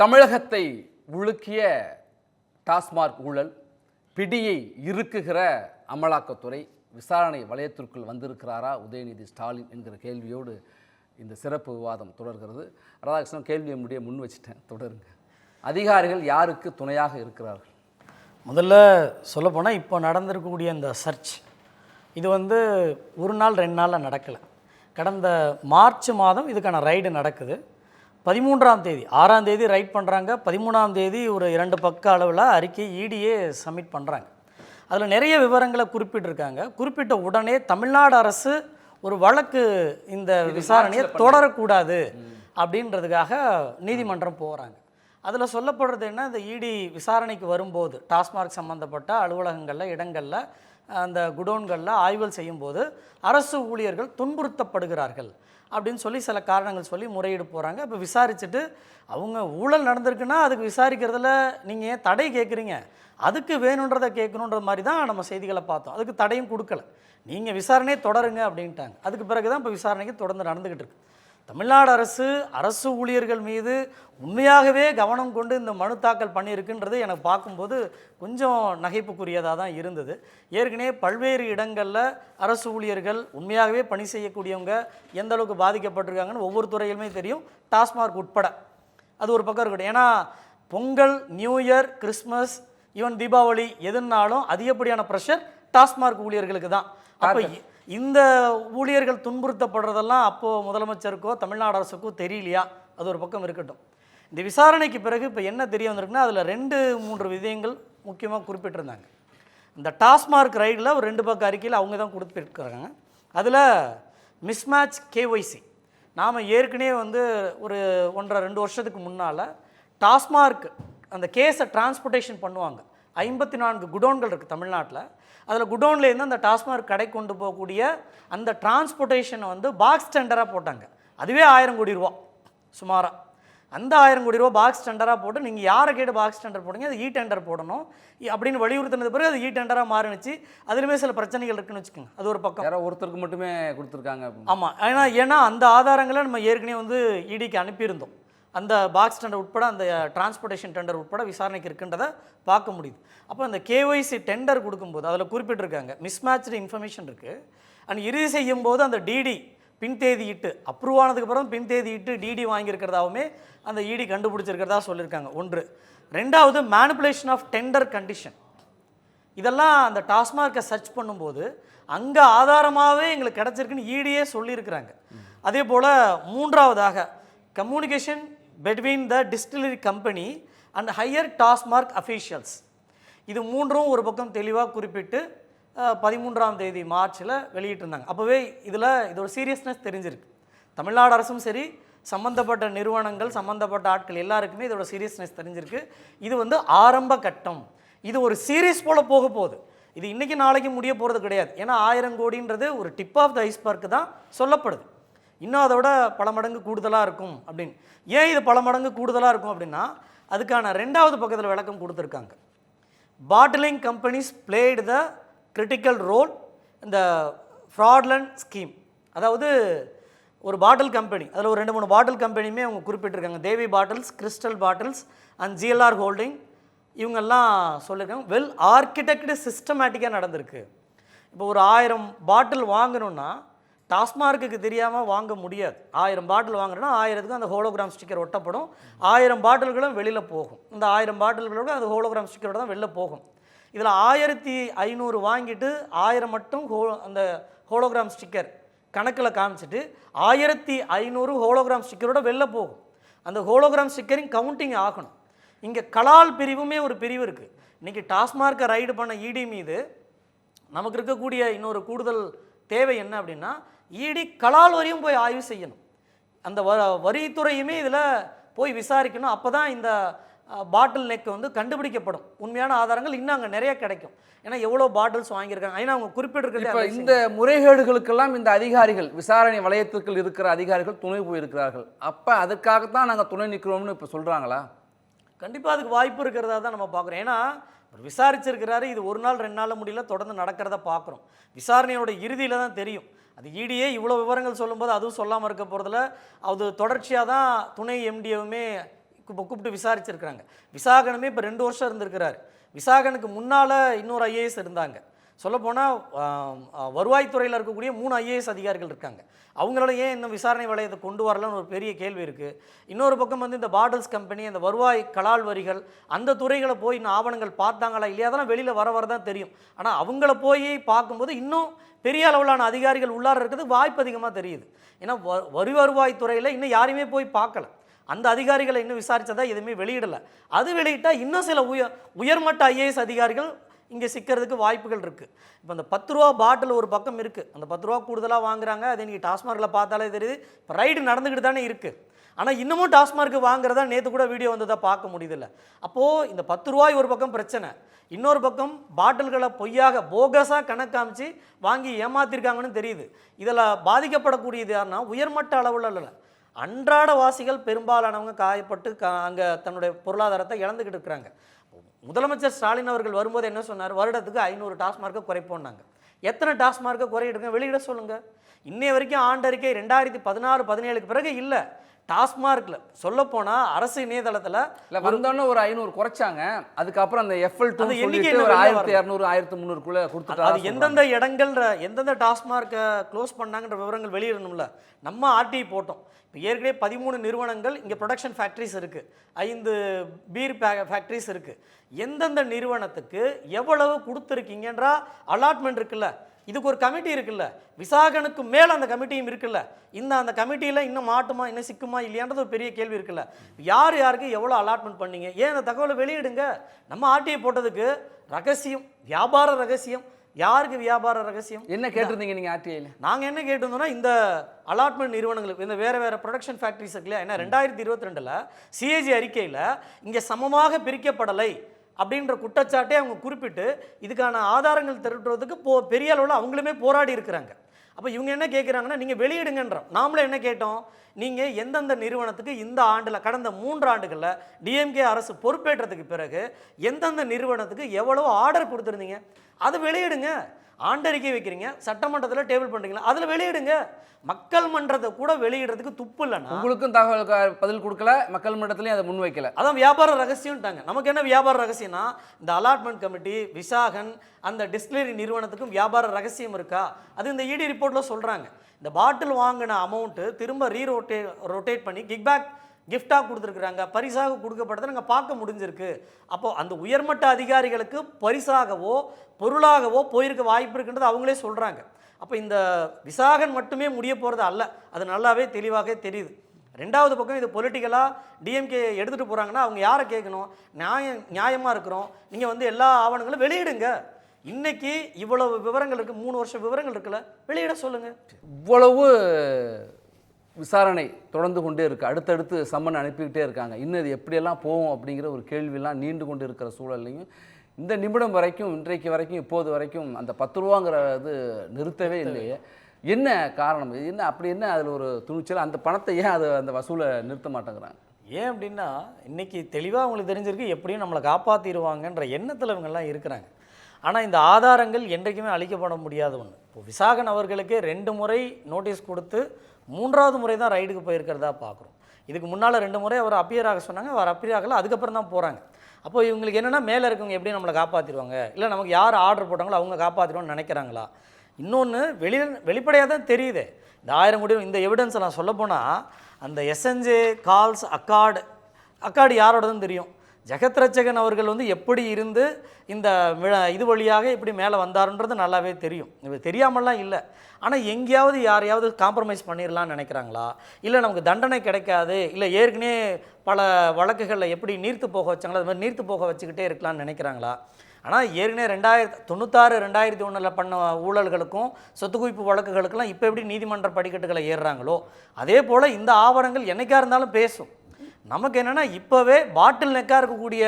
தமிழகத்தை உலுக்கிய டாஸ்மார்க் ஊழல் பிடியை இறுக்குகிற அமலாக்கத்துறை விசாரணை வலயத்திற்குள் வந்திருக்கிறாரா உதயநிதி ஸ்டாலின் என்கிற கேள்வியோடு இந்த சிறப்பு விவாதம் தொடர்கிறது. ராதாகிருஷ்ணன் கேள்வியை முடிய முன் வச்சிட்டேன் தொடருங்க. அதிகாரிகள் யாருக்கு துணையாக இருக்கிறார்கள்? முதல்ல சொல்லப்போனால் இப்போ நடந்திருக்கக்கூடிய இந்த சர்ச் இது வந்து ஒரு நாள் ரெண்டு நாளில் நடக்கலை. கடந்த மார்ச் மாதம் இதுக்கான ரைடு நடக்குது. பதிமூன்றாம் தேதி ஆறாம் தேதி ரைட் பண்ணுறாங்க பதிமூணாம் தேதி ஒரு இரண்டு பக்க அளவில் அறிக்கை இடியே சப்மிட் பண்ணுறாங்க அதில் நிறைய விவரங்களை குறிப்பிட்டிருக்காங்க. குறிப்பிட்ட உடனே தமிழ்நாடு அரசு ஒரு வழக்கு இந்த விசாரணையை தொடரக்கூடாது அப்படின்றதுக்காக நீதிமன்றம் போகிறாங்க அதில் சொல்லப்படுறது என்ன? இந்த இடி விசாரணைக்கு வரும்போது டாஸ்மார்க் சம்மந்தப்பட்ட அலுவலகங்களில் இடங்களில் அந்த குடோன்களில் ஆய்வுகள் செய்யும்போது அரசு ஊழியர்கள் துன்புறுத்தப்படுகிறார்கள். அப்படின்னு சொல்லி சில காரணங்கள் சொல்லி முறையீடு போகிறாங்க இப்போ விசாரிச்சுட்டு அவங்க ஊழல் நடந்திருக்குன்னா அதுக்கு விசாரிக்கிறதுல நீங்கள் ஏன் தடை கேட்குறீங்க அதுக்கு வேணுன்றதை கேட்கணுன்ற மாதிரி தான் நம்ம செய்திகளை பார்த்தோம். அதுக்கு தடையும் கொடுக்கல. நீங்கள் விசாரணையை தொடருங்க அப்படின்ட்டாங்க. அதுக்கு பிறகு தான் இப்போ விசாரணைக்கு தொடர்ந்து நடந்துக்கிட்டு இருக்கு. தமிழ்நாடு அரசு அரசு ஊழியர்கள் மீது உண்மையாகவே கவனம் கொண்டு இந்த மனு தாக்கல் பண்ணியிருக்குன்றது எனக்கு பார்க்கும்போது கொஞ்சம் நகைப்புக்குரியதாக தான் இருந்தது. ஏற்கனவே பல்வேறு இடங்களில் அரசு ஊழியர்கள் உண்மையாகவே பணி செய்யக்கூடியவங்க எந்த அளவுக்கு பாதிக்கப்பட்டிருக்காங்கன்னு ஒவ்வொரு துறையிலுமே தெரியும். டாஸ்மார்க் உட்பட. அது ஒரு பக்கம் இருக்கட்டும். ஏன்னா Pongal new year Christmas even Deepavali எதுனாலும் அதிகப்படியான ப்ரெஷர் டாஸ்மார்க் ஊழியர்களுக்கு தான். அப்போ இந்த ஊழியர்கள் துன்புறுத்தப்படுறதெல்லாம் அப்போது முதலமைச்சருக்கோ தமிழ்நாடு அரசுக்கோ தெரியலையா? அது ஒரு பக்கம் இருக்கட்டும். இந்த விசாரணைக்கு பிறகு இப்போ என்ன தெரிய வந்திருக்குன்னா அதில் ரெண்டு மூன்று விதயங்கள் முக்கியமாக குறிப்பிட்டிருந்தாங்க. இந்த டாஸ்மார்க் ரைடில் ஒரு ரெண்டு பக்கம் அறிக்கையில் அவங்க தான் கொடுத்துருக்குறாங்க அதில் மிஸ்மேட்ச் கேஒய்சி நாம் ஏற்கனவே வந்து ஒரு ஒன்றரை ரெண்டு வருஷத்துக்கு முன்னால் டாஸ்மார்க் அந்த கேஸை டிரான்ஸ்போர்ட்டேஷன் பண்ணுவாங்க. ஐம்பத்தி நான்கு குடோன்கள் இருக்குது தமிழ்நாட்டில். அதில் குடோன்லேருந்து அந்த டாஸ்மார்க் கடை கொண்டு போகக்கூடிய அந்த டிரான்ஸ்போர்ட்டேஷனை வந்து பாக்ஸ் டெண்டராக போட்டாங்க. அதுவே ஆயிரம் கோடி ரூபா சுமாராக அந்த ஆயிரம் கோடி ரூபா பாக்ஸ் டெண்டராக போட்டு நீங்கள் யாரை கேட்டு பாக்ஸ் டெண்டர் போடுங்க அது இ டெண்டர் போடணும் அப்படின்னு வலியுறுத்தினது பிறகு அது இ டெண்டராக மாறினுச்சு. அதுலேயுமே சில பிரச்சனைகள் இருக்குன்னு வச்சுக்கோங்க. அது ஒரு பக்கம். யாரோ ஒருத்தருக்கு மட்டுமே கொடுத்துருக்காங்க. ஆமாம் ஏன்னா ஏன்னா அந்த ஆதாரங்களை நம்ம ஏற்கனவே வந்து இடிக்கு அனுப்பியிருந்தோம். அந்த பாக்ஸ் டெண்டர் உட்பட அந்த டிரான்ஸ்போர்ட்டேஷன் டெண்டர் உட்பட விசாரணைக்கு இருக்குன்றதை பார்க்க முடியுது. அப்போ அந்த கேஒய்சி டெண்டர் கொடுக்கும்போது அதில் குறிப்பிட்டிருக்காங்க மிஸ்மேட்ச்டு இன்ஃபர்மேஷன் இருக்குது அண்ட் இறுதி செய்யும் போது அந்த டிடி பின் இட்டு அப்ரூவ் ஆனதுக்கப்புறம் அப்புறம் பின் டிடி வாங்கியிருக்கிறதாவுமே அந்த இடி கண்டுபிடிச்சிருக்கிறதா சொல்லியிருக்காங்க. ஒன்று. ரெண்டாவது மேனிப்புலேஷன் ஆஃப் டெண்டர் கண்டிஷன் இதெல்லாம் அந்த டாஸ்மார்க்கை சர்ச் பண்ணும்போது அங்கே ஆதாரமாகவே எங்களுக்கு கிடச்சிருக்குன்னு ஈடியே சொல்லியிருக்கிறாங்க. அதே போல் மூன்றாவதாக communication between the distillery company and higher TASMAC officials இது மூன்றும் ஒரு பக்கம் தெளிவாக குறிப்பிட்டு பதிமூன்றாம் தேதி மார்ச்சில் வெளியிட்டிருந்தாங்க. அப்போவே இதில் இதோட சீரியஸ்னஸ் தெரிஞ்சிருக்கு. தமிழ்நாடு அரசும் சரி சம்மந்தப்பட்ட நிறுவனங்கள் சம்மந்தப்பட்ட ஆட்கள் எல்லாருக்குமே இதோட சீரியஸ்னஸ் தெரிஞ்சிருக்கு. இது வந்து ஆரம்ப கட்டம். இது ஒரு சீரியஸ் போல் போக போகுது. இது இன்றைக்கி நாளைக்கு முடிய போகிறது கிடையாது. ஏன்னா ஆயிரம் கோடின்றது ஒரு டிப் ஆஃப் த ஐஸ்பர்க் தான் சொல்லப்படுது. இன்னும் அதை விட பல மடங்கு கூடுதலாக இருக்கும் அப்படின்னு. ஏன் இது பல மடங்கு கூடுதலாக இருக்கும் அப்படின்னா அதுக்கான ரெண்டாவது பக்கத்தில் விளக்கம் கொடுத்துருக்காங்க. Bottling companies played the critical role இந்த ஃப்ராட்லண்ட் ஸ்கீம் அதாவது ஒரு பாட்டில் கம்பெனி அதில் ஒரு ரெண்டு மூணு பாட்டில் கம்பெனியுமே அவங்க குறிப்பிட்டிருக்காங்க. Devi bottles crystal bottles and GLR holding இவங்கெல்லாம் சொல்லியிருக்காங்க. வெல் ஆர்கிடெக்டு சிஸ்டமேட்டிக்காக நடந்திருக்கு. இப்போ ஒரு ஆயிரம் பாட்டில் வாங்கணுன்னா டாஸ்மார்க்குக்கு தெரியாமல் வாங்க முடியாது. ஆயிரம் பாட்டில் வாங்குறோன்னா ஆயிரத்துக்கு அந்த ஹோலோகிராம் ஸ்டிக்கர் ஒட்டப்படும். ஆயிரம் பாட்டில்களும் வெளியில் போகும். இந்த ஆயிரம் பாட்டில்களோட அந்த ஹோலோகிராம் ஸ்டிக்கரோட தான் வெளில போகும். இதில் ஆயிரத்தி ஐநூறு வாங்கிட்டு ஆயிரம் மட்டும் ஹோ அந்த ஹோலோகிராம் ஸ்டிக்கர் கணக்கில் காமிச்சிட்டு ஆயிரத்தி ஐநூறு ஹோலோகிராம் ஸ்டிக்கரோட வெளில போகும். அந்த ஹோலோகிராம் ஸ்டிக்கரிங் கவுண்டிங் ஆகணும். இங்கே கலால் பிரிவுமே ஒரு பிரிவு இருக்குது இன்றைக்கி டாஸ்மார்க்கை ரைடு பண்ண இடி மீது நமக்கு இருக்கக்கூடிய இன்னொரு கூடுதல் தேவை என்ன அப்படின்னா இடி கலால் வரையும் போய் ஆய்வு செய்யணும். அந்த வ வரித்துறையுமே இதில் போய் விசாரிக்கணும். அப்போ தான் இந்த பாட்டில் நெக் வந்து கண்டுபிடிக்கப்படும். உண்மையான ஆதாரங்கள் இன்னும் அங்கே நிறைய கிடைக்கும். ஏன்னா எவ்வளோ பாட்டில்ஸ் வாங்கியிருக்காங்க. ஏன்னா அவங்க குறிப்பிட்டிருக்கிறது இந்த முறைகேடுகளுக்கெல்லாம் இந்த அதிகாரிகள் விசாரணை வலயத்திற்குள் இருக்கிற அதிகாரிகள் துணை போயிருக்கிறார்கள். அப்போ அதுக்காகத்தான் நாங்கள் துணை நிற்கிறோம்னு இப்போ சொல்கிறாங்களா கண்டிப்பாக அதுக்கு வாய்ப்பு இருக்கிறதா தான் நம்ம பார்க்குறோம். ஏன்னா விசாரிச்சிருக்கிறாரு. இது ஒரு நாள் ரெண்டு நாள் முடியல. தொடர்ந்து நடக்கிறத பார்க்குறோம். விசாரணையோட இறுதியில் தான் தெரியும். அது இடியே இவ்வளோ விவரங்கள் சொல்லும்போது அதுவும் சொல்லாமல் இருக்க போகிறதுல அது தொடர்ச்சியாக தான் துணை எம்டிஎவுமே கூப்ப- கூப்பிட்டு விசாரிச்சிருக்கிறாங்க. விசாகனுமே இப்போ ரெண்டு வருஷம் இருந்திருக்கிறாரு. விசாகனுக்கு முன்னால் இன்னொரு ஐஏஎஸ் இருந்தாங்க. சொல்லப்போனால் வருவாய்த்துறையில் இருக்கக்கூடிய மூணு ஐஏஎஸ் அதிகாரிகள் இருக்காங்க. அவங்களோட ஏன் இன்னும் விசாரணை வளையத்தை கொண்டு வரலன்னு ஒரு பெரிய கேள்வி இருக்குது இன்னொரு பக்கம் வந்து இந்த பாட்டில்ஸ் கம்பெனி அந்த வருவாய் கலால் வரிகள் அந்த துறைகளை போய் இன்னும் ஆவணங்கள் பார்த்தாங்களா இல்லையா? அதெல்லாம் வெளியில் வர வர தான் தெரியும். ஆனால் அவங்கள போய் பார்க்கும்போது இன்னும் பெரிய அளவிலான அதிகாரிகள் உள்ளார இருக்கிறது வாய்ப்பு அதிகமாக தெரியுது. ஏன்னா வ வரி வருவாய்த்துறையில் இன்னும் யாரையுமே போய் பார்க்கல. அந்த அதிகாரிகளை இன்னும் விசாரித்ததா எதுவுமே வெளியிடலை. அது வெளியிட்டால் இன்னும் சில உயர் உயர்மட்ட ஐஏஎஸ் அதிகாரிகள் இங்கே சிக்கிறதுக்கு வாய்ப்புகள் இருக்குது இப்போ அந்த பத்து ரூபா பாட்டில் ஒரு பக்கம் இருக்குது அந்த பத்து ரூபா கூடுதலாக வாங்குறாங்க. அது இன்றைக்கி டாஸ்மார்க்கில் பார்த்தாலே தெரியுது. இப்போ ரைடு நடந்துக்கிட்டு தானே இருக்குது ஆனால் இன்னமும் டாஸ்மார்க்கு வாங்குறதா நேற்று கூட வீடியோ வந்ததை பார்க்க முடியுதில்ல. அப்போது இந்த பத்து ரூபாய் ஒரு பக்கம் பிரச்சனை. இன்னொரு பக்கம் பாட்டில்களை பொய்யாக போகஸாக கணக்காமிச்சு வாங்கி ஏமாத்திருக்காங்கன்னு தெரியுது. இதில் பாதிக்கப்படக்கூடியது யாருன்னா உயர்மட்ட அளவில் இல்லை. அன்றாட வாசிகள் பெரும்பாலானவங்க காயப்பட்டு கா அங்கே தன்னுடைய பொருளாதாரத்தை இழந்துக்கிட்டு இருக்கிறாங்க. முதலமைச்சர் ஸ்டாலின் அவர்கள் வரும்போது என்ன சொன்னார்? வருடத்துக்கு ஐநூறு டாஸ்மார்க்கை குறைப்போம்னாங்க. எத்தனை டாஸ்மார்க்கை குறையிடுங்க வெளியிட சொல்லுங்கள் இன்னைய வரைக்கும் ஆண்டறிக்கை ரெண்டாயிரத்தி பதினாறு பதினேழுக்கு பிறகு இல்லை. டாஸ்மார்க்கில் சொல்லப்போனால் அரசு இணையதளத்தில் இல்ல வந்தோடனே ஒரு ஐநூறு குறைச்சாங்க. அதுக்கப்புறம் அந்த எஃப்எல் டூ ஒரு ஆயிரத்தி. இரநூறு ஆயிரத்தி முந்நூறுக்குள்ள அது கொடுத்துட்டாங்க எந்தெந்த இடங்கள் எந்தெந்த டாஸ்மார்க்கை க்ளோஸ் பண்ணாங்கன்ற விவரங்கள் வெளியிடணும்ல. நம்ம ஆர்டிஐ போட்டோம். இப்போ ஏற்கனவே பதிமூணு நிறுவனங்கள் இங்கே ப்ரொடக்ஷன் ஃபேக்ட்ரிஸ் இருக்குது ஐந்து பீர் ஃபேக்ட்ரிஸ் இருக்குது எந்தெந்த நிறுவனத்துக்கு எவ்வளவு கொடுத்துருக்கீங்கன்றா அலாட்மெண்ட் இருக்குல்ல. இதுக்கு ஒரு கமிட்டி இருக்குல்ல. விசாகனுக்கு மேலே அந்த கமிட்டியும் இருக்குல்ல. இந்த அந்த கமிட்டியில் இன்னும் மாட்டுமா இன்னும் சிக்குமா இல்லையான்றது ஒரு பெரிய கேள்வி இருக்குல்ல. யார் யாருக்கு எவ்வளோ அலாட்மெண்ட் பண்ணீங்க? ஏன் அந்த தகவலை வெளியிடுங்க? நம்ம ஆர்டிஐ போட்டதுக்கு ரகசியம் வியாபார ரகசியம். யாருக்கு வியாபார ரகசியம்? என்ன கேட்டிருந்தீங்க நீங்க ஆர்டிஐல? நாங்கள் என்ன கேட்டிருந்தோம்னா இந்த அலாட்மெண்ட் நிறுவனங்களுக்கு இந்த வேறு வேறு ப்ரொடக்ஷன் ஃபேக்ட்ரிஸ் இருக்கு இல்லையா? ஏன்னா ரெண்டாயிரத்தி இருபத்தி ரெண்டில் சிஏஜி அறிக்கையில் இங்கே சமமாக பிரிக்கப்படலை. அப்படின்ற குற்றச்சாட்டை அவங்க குறிப்பிட்டு இதுக்கான ஆதாரங்கள் திரட்டுறதுக்கு போ பெரிய அளவில் அவங்களுமே போராடி இருக்கிறாங்க. அப்போ இவங்க என்ன கேட்குறாங்கன்னா நீங்கள் வெளியிடுங்கன்றோம். நாமளும் என்ன கேட்டோம்? நீங்கள் எந்தெந்த நிறுவனத்துக்கு இந்த ஆண்டில் கடந்த மூன்று ஆண்டுகளில் டிஎம்கே அரசு பொறுப்பேற்றதுக்கு பிறகு எந்தெந்த நிறுவனத்துக்கு எவ்வளோ ஆர்டர் கொடுத்துருந்தீங்க? அதை வெளியிடுங்க. ஆண்டறிக்கை வைக்கிறீங்க சட்டமன்றத்தில் டேபிள் பண்ணுறீங்களா அதில் வெளியிடுங்க. மக்கள் மன்றத்தை கூட வெளியிடுறதுக்கு துப்பு இல்லைன்னா உங்களுக்கும் தகவல் பதில் கொடுக்கல மக்கள் மன்றத்திலையும் அதை முன்வைக்கல அதான் வியாபார ரகசியம்ட்டாங்க. நமக்கு என்ன வியாபார ரகசியம்னா இந்த அலாட்மெண்ட் கமிட்டி விசாகன் அந்த டிஸ்டிலரி நிறுவனத்துக்கும் வியாபார ரகசியம் இருக்கா? அது இந்த இடி ரிப்போர்ட்டில் சொல்கிறாங்க இந்த பாட்டில் வாங்கின அமௌண்ட்டு திரும்ப ரீரோட்டே ரொட்டேட் பண்ணி கிக்பேக் கிஃப்டாக கொடுத்துருக்குறாங்க பரிசாக கொடுக்கப்பட்டதை நாங்கள் பார்க்க முடிஞ்சிருக்கு. அப்போ அந்த உயர்மட்ட அதிகாரிகளுக்கு பரிசாகவோ பொருளாகவோ போயிருக்க வாய்ப்பு இருக்குன்றது அவங்களே சொல்கிறாங்க அப்போ இந்த விசாகன் மட்டுமே முடிய போகிறது அல்ல அது நல்லாவே தெளிவாக தெரியுது. ரெண்டாவது பக்கம் இது பொலிட்டிக்கலாக டிஎம்கே எடுத்துகிட்டு போகிறாங்கன்னா அவங்க யாரை கேட்கணும்? நியாயம் நியாயமாக இருக்கிறோம். நீங்கள் வந்து எல்லா ஆவணங்களும் வெளியிடுங்க. இன்றைக்கி இவ்வளவு விவரங்கள் இருக்குது மூணு வருஷம் விவரங்கள் இருக்குல்ல வெளியிட சொல்லுங்கள் இவ்வளவு விசாரணை தொடர்ந்து கொண்டே இருக்கு. அடுத்தடுத்து சம்மன் அனுப்பிக்கிட்டே இருக்காங்க. இன்னும் இது எப்படியெல்லாம் போகும் அப்படிங்கிற ஒரு கேள்வியெல்லாம் நீண்டு கொண்டு இருக்கிற சூழல்லையும் இந்த நிமிடம் வரைக்கும் இன்றைக்கு வரைக்கும் இப்போது வரைக்கும் அந்த பத்து ரூபாங்கிற இது நிறுத்தவே இல்லையே. என்ன காரணம்? இது என்ன அப்படி என்ன அதில் ஒரு துணிச்சல்? அந்த பணத்தை ஏன் அது அந்த வசூலை நிறுத்த மாட்டேங்கிறாங்க? ஏன் அப்படின்னா இன்னைக்கு தெளிவாக அவங்களுக்கு தெரிஞ்சிருக்கு எப்படியும் நம்மளை காப்பாற்றிடுவாங்கன்ற எண்ணத்தில் இவங்கெல்லாம் இருக்கிறாங்க. ஆனால் இந்த ஆதாரங்கள் என்றைக்குமே அழிக்கப்பட முடியாத ஒன்று இப்போ விசாகன் அவர்களுக்கு ரெண்டு முறை நோட்டீஸ் கொடுத்து மூன்றாவது முறை தான் ரைடுக்கு போயிருக்கிறதா பார்க்குறோம். இதுக்கு முன்னால் ரெண்டு முறை அவர் அப்பியர் ஆக சொன்னாங்க அவர் அப்பியர் ஆகலை அதுக்கப்புறம் தான் போகிறாங்க அப்போ இவங்களுக்கு என்னென்னா மேலே இருக்கவங்க எப்படி நம்மளை காப்பாற்றிடுவாங்க இல்லை நமக்கு யார் ஆர்டர் போட்டாங்களோ அவங்க காப்பாற்றிடுவோம்னு நினைக்கிறாங்களா? இன்னொன்று வெளி வெளிப்படையாக தான் தெரியுது. இந்த ஆயிரம் கோடி இந்த எவிடன்ஸ் நான் சொல்லப்போனால் அந்த எஸ்என்ஜே கால்ஸ் அக்கார்டு அக்கார்டு யாரோடதுன்னு தெரியும். ஜெகத் அவர்கள் வந்து எப்படி இருந்து இந்த இது வழியாக இப்படி மேலே வந்தாருன்றது நல்லாவே தெரியும். இது தெரியாமலாம் இல்லை. ஆனால் எங்கேயாவது யாரையாவது காம்ப்ரமைஸ் பண்ணிடலாம்னு நினைக்கிறாங்களா? இல்லை நமக்கு தண்டனை கிடைக்காது. இல்லை ஏற்கனவே பல வழக்குகளில் எப்படி நீர்த்து போக வச்சாங்களோ அது மாதிரி நீர்த்து போக வச்சுக்கிட்டே இருக்கலாம்னு நினைக்கிறாங்களா? ஆனால் ஏற்கனவே ரெண்டாயிரத்தி தொண்ணூத்தாறு ரெண்டாயிரத்தி ஒன்றில் பண்ண ஊழல்களுக்கும் சொத்து குவிப்பு வழக்குகளுக்கெல்லாம் இப்போ எப்படி நீதிமன்ற படிக்கட்டுகளை ஏறுறாங்களோ அதே போல் இந்த ஆவணங்கள் என்னைக்கா இருந்தாலும் பேசும். நமக்கு என்னென்னா இப்போவே பாட்டில் நெக்காக இருக்கக்கூடிய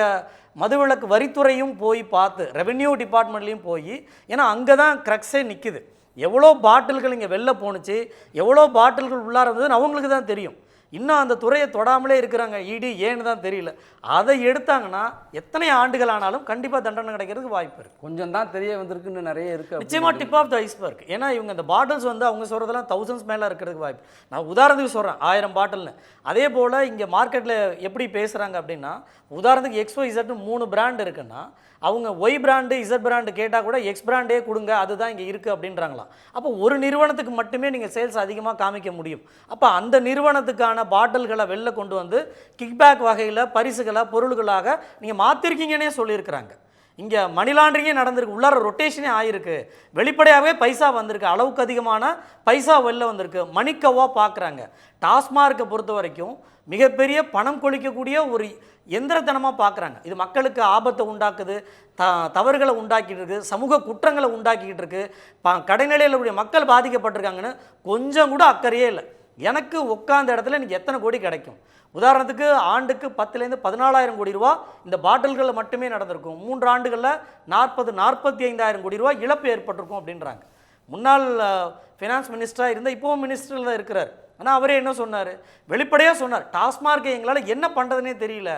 மதுவிலக்கு வரித்துறையும் போய் பார்த்து ரெவென்யூ டிபார்ட்மெண்ட்லேயும் போய் ஏன்னா அங்கே தான் க்ரக்ஸே நிற்குது எவ்வளோ பாட்டில்கள் இங்கே வெளில போணுச்சு எவ்வளோ பாட்டில்கள் உள்ளார இருந்ததுன்னு அவங்களுக்கு தான் தெரியும். இன்னும் அந்த துறையை தொடாமலே இருக்கிறாங்க. இடி ஏன்னு தான் தெரியல. அதை எடுத்தாங்கன்னா எத்தனை ஆண்டுகள் ஆனாலும் கண்டிப்பாக தண்டனை கிடைக்கிறதுக்கு வாய்ப்பு இருக்குது கொஞ்சம் தான் தெரிய வந்திருக்குன்னு நிறைய இருக்கு அப்படின்னு நிச்சயமா டிப் ஆஃப் த ஐஸ்பர்க் ஏன்னா இவங்க இந்த பாட்டில்ஸ் வந்து அவங்க சொல்கிறதெல்லாம் தௌசண்ட்ஸ் மேலே இருக்கிறதுக்கு வாய்ப்பு. நான் உதாரணத்துக்கு சொல்கிறேன் ஆயிரம் பாட்டில்னு அதே போல் இங்கே மார்க்கெட்டில் எப்படி பேசுகிறாங்க அப்படின்னா உதாரணத்துக்கு எக்ஸ்ஓ இசட்னு மூணு பிராண்ட் இருக்குன்னா அவங்க ஒய் பிராண்டு இசட் பிராண்டு கேட்டால் கூட எக்ஸ் பிராண்டே கொடுங்க அதுதான் இங்கே இருக்குது அப்படின்றாங்களாம். அப்போ ஒரு நிறுவனத்துக்கு மட்டுமே நீங்கள் சேல்ஸ் அதிகமாக காமிக்க முடியும். அப்போ அந்த நிறுவனத்துக்கான பாட்டில்களை வெளில கொண்டு வந்து கிக்பேக் வகையில் பரிசுகளை பொருள்களாக நீங்கள் மாற்றிருக்கீங்கன்னே சொல்லியிருக்கிறாங்க. இங்கே மணி லாண்டரிங்கே நடந்திருக்கு உள்ளார ரொட்டேஷனே ஆயிருக்கு. வெளிப்படையாகவே பைசா வந்திருக்கு அளவுக்கு அதிகமான பைசா வெளில வந்திருக்கு. மணிக்கவா பார்க்குறாங்க டாஸ்மார்க்கை பொறுத்த வரைக்கும் மிகப்பெரிய பணம் கொளிக்கக்கூடிய ஒரு எந்திரத்தனமாக பார்க்குறாங்க. இது மக்களுக்கு ஆபத்தை உண்டாக்குது த தவறுகளை உண்டாக்கிட்டு இருக்குது சமூக குற்றங்களை உண்டாக்கிட்டு இருக்குது ப கடைநிலையில் உடைய மக்கள் பாதிக்கப்பட்டிருக்காங்கன்னு கொஞ்சம் கூட அக்கறையே இல்லை. எனக்கு உட்காந்த இடத்துல எனக்கு எத்தனை கோடி கிடைக்கும்? உதாரணத்துக்கு ஆண்டுக்கு பத்துலேருந்து பதினாலாயிரம் கோடி ரூபா இந்த பாட்டில்களில் மட்டுமே நடந்திருக்கும். மூன்று ஆண்டுகளில் நாற்பது நாற்பத்தி ஐந்தாயிரம் கோடி ரூபா இழப்பு ஏற்பட்டிருக்கும் அப்படின்றாங்க. முன்னாள் ஃபினான்ஸ் மினிஸ்டராக இருந்தால் இப்போவும் மினிஸ்டரில் தான் இருக்கிறார். ஆனால் அவரே என்ன சொன்னார்? வெளிப்படையாக சொன்னார். டாஸ்மார்க்கை எங்களால் என்ன பண்ணுறதுனே தெரியல.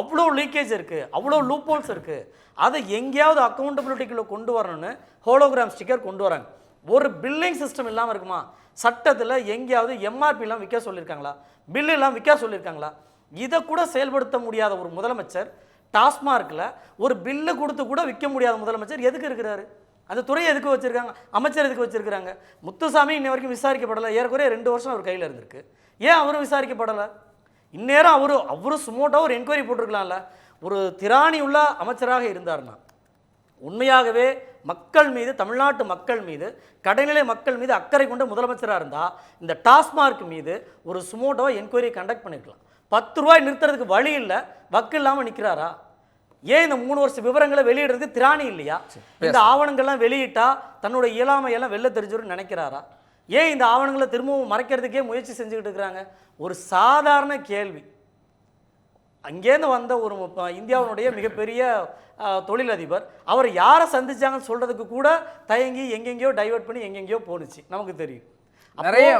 அவ்வளோ லீக்கேஜ் இருக்குது அவ்வளோ லூப்போல்ஸ் இருக்குது அதை எங்கேயாவது அக்கௌண்டபிலிட்டிக்குள்ளே கொண்டு வரணும்னு ஹோலோகிராம் ஸ்டிக்கர் கொண்டு வராங்க. ஒரு பில்லிங் சிஸ்டம் இல்லாமல் இருக்குமா? சட்டத்தில் எங்கேயாவது எம்ஆர்பிலாம் விற்க சொல்லியிருக்காங்களா பில்லு எல்லாம் விற்க சொல்லியிருக்காங்களா இதை கூட செயல்படுத்த முடியாத ஒரு முதலமைச்சர் டாஸ்மார்க்கில் ஒரு பில்லு கொடுத்து கூட விற்க முடியாத முதலமைச்சர் எதுக்கு இருக்கிறாரு? அந்த துறையை எதுக்கு வச்சிருக்காங்க? அமைச்சர் எதுக்கு வச்சிருக்காங்க முத்துசாமி இன்ன வரைக்கும் விசாரிக்கப்படலை. ஏறக்குறைய ரெண்டு வருஷம் அவர் கையில் இருந்திருக்கு. ஏன் அவரும் விசாரிக்கப்படலை? இந்நேரம் அவரு அவரும் சுமோட்டாக ஒரு என்கொயரி போட்டிருக்கலாம்ல. ஒரு திராணி உள்ள அமைச்சராக இருந்தார்னா உண்மையாகவே மக்கள் மீது தமிழ்நாட்டு மக்கள் மீது கடைநிலை மக்கள் மீது அக்கறை கொண்ட முதலமைச்சராக இருந்தால் இந்த டாஸ்மார்க் மீது ஒரு சுமோட்டோவை என்கொயரி கண்டக்ட் பண்ணிருக்கலாம். பத்து ரூபாய் நிறுத்துறதுக்கு வழி இல்லை வக்கு இல்லாமல் நிற்கிறாரா ஏன் இந்த மூணு வருஷ விவரங்களை வெளியிடுறதுக்கு திராணி இல்லையா? இந்த ஆவணங்கள்லாம் வெளியிட்டா தன்னோட இயலாமையெல்லாம் வெளில தெரிஞ்சிடும் நினைக்கிறாரா? ஏன் இந்த ஆவணங்களை திரும்பவும் மறைக்கிறதுக்கே முயற்சி செஞ்சுக்கிட்டு இருக்கிறாங்க? ஒரு சாதாரண கேள்வி. அங்கேருந்து வந்த ஒரு இந்தியாவினுடைய மிகப்பெரிய தொழிலதிபர் அவர் யாரை சந்திச்சாங்கன்னு சொல்றதுக்கு கூட தயங்கி எங்கெங்கேயோ டைவர்ட் பண்ணி எங்கெங்கேயோ போணுச்சு. நமக்கு தெரியும். நிறைய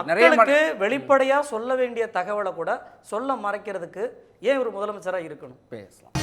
மக்களுக்கு வெளிப்படையா சொல்ல வேண்டிய தகவலை கூட சொல்ல மறைக்கிறதுக்கு ஏன் ஒரு முதலமைச்சரா இருக்கணும்? பேசலாம்.